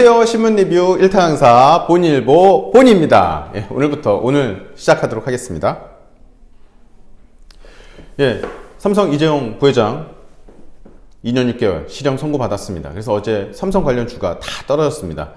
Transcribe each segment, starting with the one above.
안녕하세요. 신문 리뷰 1타 강사 본일보 본입니다. 예, 오늘부터 오늘 시작하도록 하겠습니다. 예, 삼성 이재용 부회장 2년 6개월 실형 선고 받았습니다. 그래서 어제 삼성 관련 주가 다 떨어졌습니다.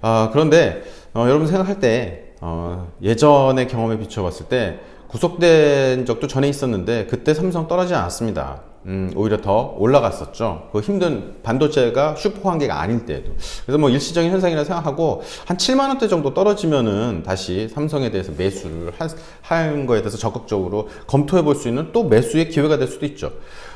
아, 그런데 어, 여러분 생각할 때 어, 예전의 경험에 비춰봤을 때 구속된 적도 전에 있었는데 그때 삼성 떨어지지 않았습니다. 음, 오히려 더 올라갔었죠. 그 힘든 반도체가 슈퍼 한계가 아닐 때에도. 그래서 뭐 일시적인 현상이라 생각하고 한 7만 원대 정도 떨어지면은 다시 삼성에 대해서 매수를 하- 하는 거에 대해서 적극적으로 검토해 볼 수 있는 또 매수의 기회가 될 수도 있죠.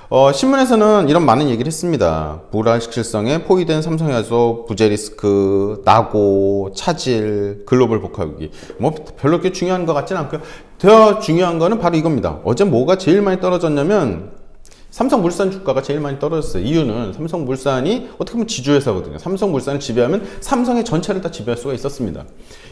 어, 신문에서는 이런 많은 얘기를 했습니다. 불안식실성에 포위된 삼성 야소, 부재 리스크, 나고, 차질, 글로벌 복합 위기. 뭐 별로 그렇게 중요한 것 같지는 않고요. 더 중요한 거는 바로 이겁니다. 어제 뭐가 제일 많이 떨어졌냐면 삼성물산 주가가 제일 많이 떨어졌어요. 이유는 삼성물산이 어떻게 보면 지주회사거든요. 삼성물산을 지배하면 삼성의 전체를 다 지배할 수가 있었습니다.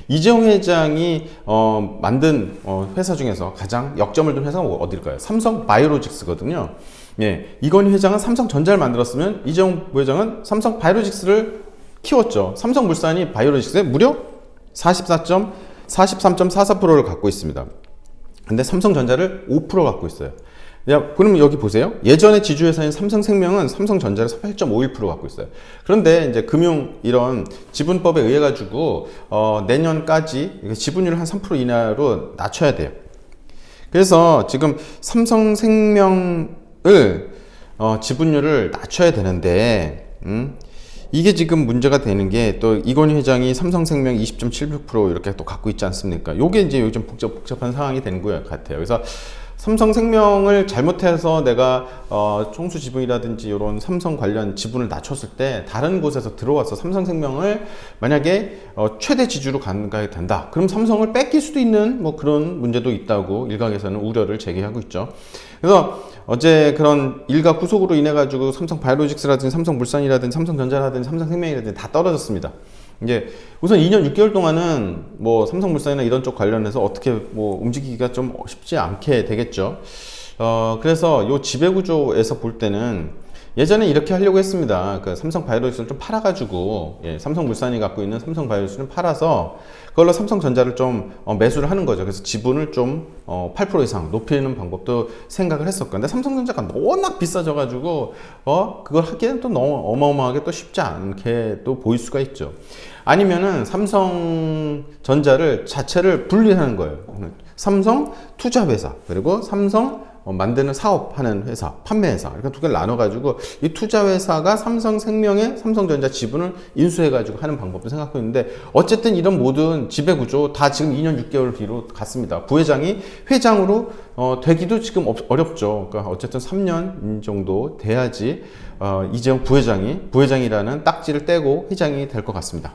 이재용 회장이 어, 만든 어, 회사 중에서 가장 역점을 둔 회사가 뭐 어딜까요? 삼성 바이오로직스거든요. 예, 이건희 회장은 삼성전자를 만들었으면 이재용 부회장은 삼성 바이오로직스를 키웠죠. 삼성물산이 바이오로직스에 무려 44. 43.44%를 갖고 있습니다. 근데 삼성전자를 5% 갖고 있어요. 야, 그럼 여기 보세요. 예전에 지주회사인 삼성생명은 삼성전자를 8.51% 갖고 있어요. 그런데 이제 금융 이런 지분법에 의해 가지고 어, 내년까지 지분율을 한 3% 이내로 낮춰야 돼요. 그래서 지금 삼성생명을 어, 지분율을 낮춰야 되는데 음? 이게 지금 문제가 되는 게 또 이건희 회장이 삼성생명 20.76% 이렇게 또 갖고 있지 않습니까? 요게 이제 요즘 복잡, 복잡한 상황이 되는 것 같아요. 그래서 삼성생명을 잘못해서 내가 어, 총수 지분이라든지 이런 삼성 관련 지분을 낮췄을 때 다른 곳에서 들어와서 삼성생명을 만약에 어, 최대 지주로 가게 된다. 그럼 삼성을 뺏길 수도 있는 뭐 그런 문제도 있다고 일각에서는 우려를 제기하고 있죠. 그래서 어제 그런 일각 구속으로 인해 가지고 삼성 바이오로직스라든지 삼성물산이라든지 삼성전자라든지 삼성생명이라든지 다 떨어졌습니다. 이제 우선 2년 6개월 동안은 뭐 삼성물산이나 이런 쪽 관련해서 어떻게 뭐 움직이기가 좀 쉽지 않게 되겠죠. 어, 그래서 요 지배구조에서 볼 때는 예전에 이렇게 하려고 했습니다. 그 삼성 바이오로직스를 좀 팔아가지고 예, 삼성물산이 갖고 있는 삼성 바이오로직스를 팔아서 그걸로 삼성전자를 좀 어, 매수를 하는 거죠. 그래서 지분을 좀 어, 8% 이상 높이는 방법도 생각을 했었고, 근데 삼성전자가 워낙 비싸져가지고 어 그걸 하기에는 또 너무 어마어마하게 또 쉽지 않게 또 보일 수가 있죠. 아니면은 삼성전자를 자체를 분리하는 거예요. 삼성 투자회사 그리고 삼성 어, 만드는 사업하는 회사, 판매회사 이렇게 두 개를 나눠가지고 이 투자회사가 삼성생명의 삼성전자 지분을 인수해가지고 하는 방법도 생각하고 있는데 어쨌든 이런 모든 지배구조 다 지금 2년 6개월 뒤로 갔습니다. 부회장이 회장으로 어, 되기도 지금 업- 어렵죠. 그러니까 어쨌든 3년 정도 돼야지 어, 이재용 부회장이 부회장이라는 딱지를 떼고 회장이 될 것 같습니다.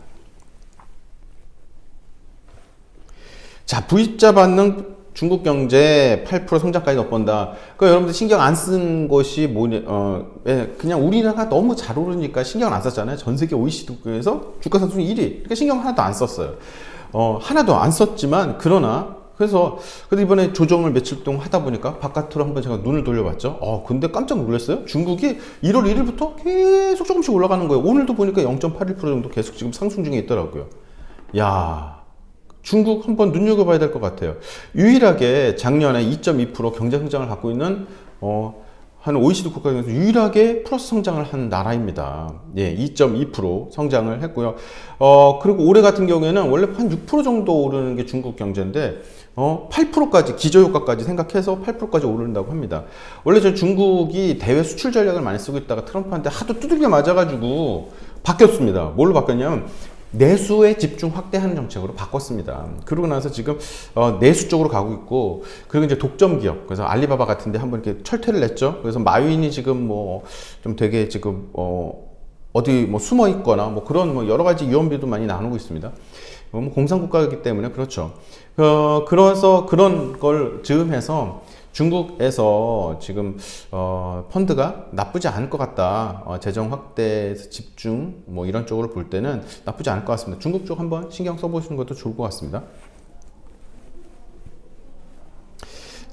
자, V자 받는 중국 경제 8% 성장까지 엿본다. 그 여러분들 신경 안 쓴 것이 뭐냐, 어, 예, 그냥 우리나라가 너무 잘 오르니까 신경 안 썼잖아요. 전 세계 OECD국에서 주가 상승 1위. 그러니까 신경 하나도 안 썼어요. 어, 하나도 안 썼지만, 그러나, 그래서, 근데 이번에 조정을 며칠 동안 하다 보니까 바깥으로 한번 제가 눈을 돌려봤죠. 어, 근데 깜짝 놀랐어요. 중국이 1월 1일부터 계속 조금씩 올라가는 거예요. 오늘도 보니까 0.81% 정도 계속 지금 상승 중에 있더라고요. 야 중국 한번 눈여겨봐야 될 것 같아요. 유일하게 작년에 2.2% 경제 성장을 갖고 있는 어, 한 OECD 국가 중에서 유일하게 플러스 성장을 한 나라입니다. 예, 2.2% 성장을 했고요. 어, 그리고 올해 같은 경우에는 원래 한 6% 정도 오르는 게 중국 경제인데, 어, 8%까지, 기저효과까지 생각해서 8%까지 오른다고 합니다. 원래 저 중국이 대외 수출 전략을 많이 쓰고 있다가 트럼프한테 하도 두들겨 맞아가지고 바뀌었습니다. 뭘로 바뀌었냐면, 내수에 집중 확대하는 정책으로 바꿨습니다. 그러고 나서 지금 어, 내수 쪽으로 가고 있고 그리고 이제 독점 기업 그래서 알리바바 같은데 한번 이렇게 철퇴를 냈죠. 그래서 마윈이 지금 뭐 좀 되게 지금 어 어디 뭐 숨어 있거나 뭐 그런 뭐 여러 가지 유언비도 많이 나누고 있습니다. 어, 뭐 공산국가이기 때문에 그렇죠. 어, 그래서 그런 걸 즈음해서 중국에서 지금 어, 펀드가 나쁘지 않을 것 같다. 어, 재정 확대 집중 뭐 이런 쪽으로 볼 때는 나쁘지 않을 것 같습니다. 중국 쪽 한번 신경 써보시는 것도 좋을 것 같습니다.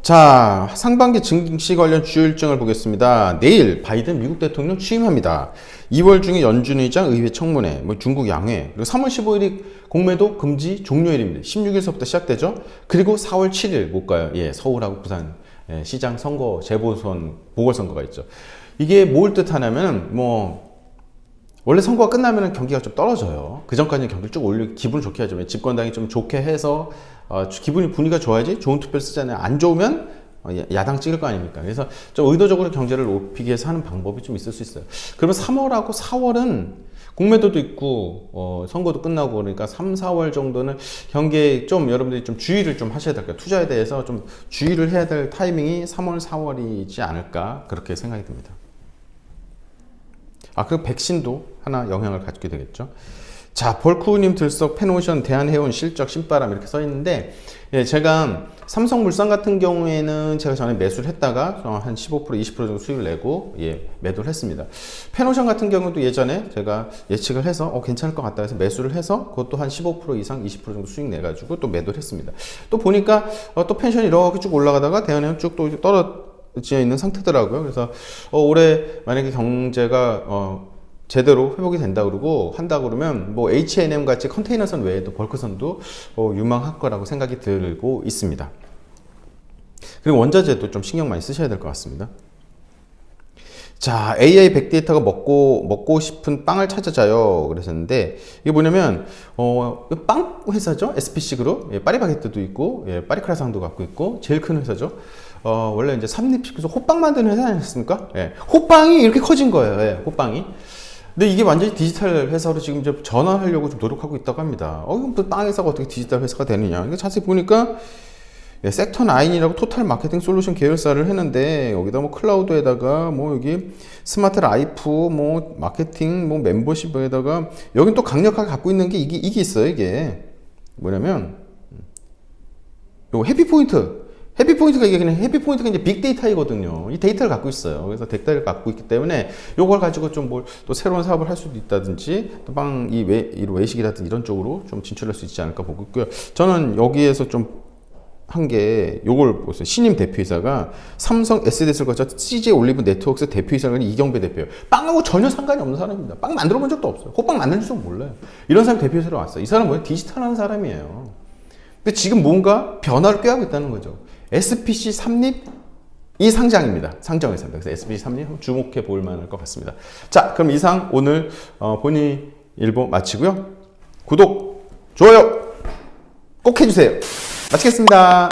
자, 상반기 증시 관련 주요 일정을 보겠습니다. 내일 바이든 미국 대통령 취임합니다. 2월 중에 연준 의장 의회 청문회, 뭐 중국 양회, 그리고 3월 15일이 공매도 금지 종료일입니다. 16일서부터 시작되죠. 그리고 4월 7일 못 가요. 예, 서울하고 부산 예, 시장 선거 재보선 보궐선거가 있죠. 이게 뭘 뜻하냐면 뭐 원래 선거가 끝나면 경기가 좀 떨어져요. 그 전까지는 경기를 쭉 올리고 기분을 좋게 하죠. 집권당이 좀 좋게 해서 어, 기분이 분위기가 좋아야지 좋은 투표를 쓰잖아요. 안 좋으면 어, 야- 야당 찍을 거 아닙니까? 그래서 좀 의도적으로 경제를 높이기 위해서 하는 방법이 좀 있을 수 있어요. 그러면 3월하고 4월은 공매도도 있고 어, 선거도 끝나고 그러니까 3, 4월 정도는 경기에 좀 여러분들이 좀 주의를 좀 하셔야 될 거예요. 투자에 대해서 좀 주의를 해야 될 타이밍이 3월, 4월이지 않을까 그렇게 생각이 듭니다. 아, 그리고 백신도 하나 영향을 가지게 되겠죠. 자, 벌쿠님 들썩 페노션 대한해운 실적 신바람 이렇게 써 있는데, 예, 제가 삼성물산 같은 경우에는 제가 전에 매수를 했다가 어, 한15% 20% 정도 수익을 내고 예, 매도를 했습니다. 페노션 같은 경우도 예전에 제가 예측을 해서 어, 괜찮을 것 같다 해서 매수를 해서 그것도 한 15% 이상 20% 정도 수익 내 가지고 또 매도를 했습니다. 또 보니까 어, 또 펜션이 이렇게 쭉 올라가다가 대한해운 쭉 또 떨어 지어 있는 상태더라고요. 그래서 어, 올해 만약에 경제가 어, 제대로 회복이 된다 그러고 한다 그러면 뭐 H&M 같이 컨테이너선 외에도 벌크선도 어, 유망할 거라고 생각이 들고 있습니다. 그리고 원자재도 좀 신경 많이 쓰셔야 될 것 같습니다. 자, AI 빅데이터가 먹고 먹고 싶은 빵을 찾아자요. 그러셨는데 이게 뭐냐면 어, 빵 회사죠. SPC 그룹. 예, 파리바게뜨도 있고 예, 파리크라상도 갖고 있고 제일 큰 회사죠. 어, 원래 이제 삼립식에서 호빵 만드는 회사 아니었습니까? 예, 호빵이 이렇게 커진 거예요. 예, 호빵이. 근데 이게 완전히 디지털 회사로 지금 이제 전환하려고 좀 노력하고 있다고 합니다. 어, 그럼 또빵 회사가 어떻게 디지털 회사가 되느냐? 이거 자세히 보니까 예, 섹터 9이라고 토탈 마케팅 솔루션 계열사를 했는데 여기다 뭐 클라우드에다가 뭐 여기 스마트 라이프 뭐 마케팅 뭐 멤버십에다가 여긴 또 강력하게 갖고 있는 게 이게 이게 있어요 이게 뭐냐면 요 해피 포인트 해피포인트가 이게 그냥 해피포인트가 이제 빅데이터이거든요. 이 데이터를 갖고 있어요. 그래서 데이터를 갖고 있기 때문에 요걸 가지고 좀 뭘 또 새로운 사업을 할 수도 있다든지 또빵이 외, 이 외식이라든지 이런 쪽으로 좀 진출할 수 있지 않을까 보고 있고요. 저는 여기에서 좀 한 게 요걸 보세요. 신임 대표이사가 삼성 SDS를 거쳐 CJ 올리브 네트워크스 대표이사가 이경배 대표예요. 빵하고 전혀 상관이 없는 사람입니다. 빵 만들어 본 적도 없어요. 호빵 만드는 줄 몰라요. 이런 사람이 대표이사로 왔어요. 이 사람은 뭐예요? 디지털 하는 사람이에요. 근데 지금 뭔가 변화를 꾀하고 있다는 거죠. SPC 삼립 이 상장입니다. 상장회사입니다. 그래서 SPC 삼립 주목해 볼 만할 것 같습니다. 자, 그럼 이상 오늘 어, 본의 일보 마치고요. 구독, 좋아요 꼭 해주세요. 마치겠습니다.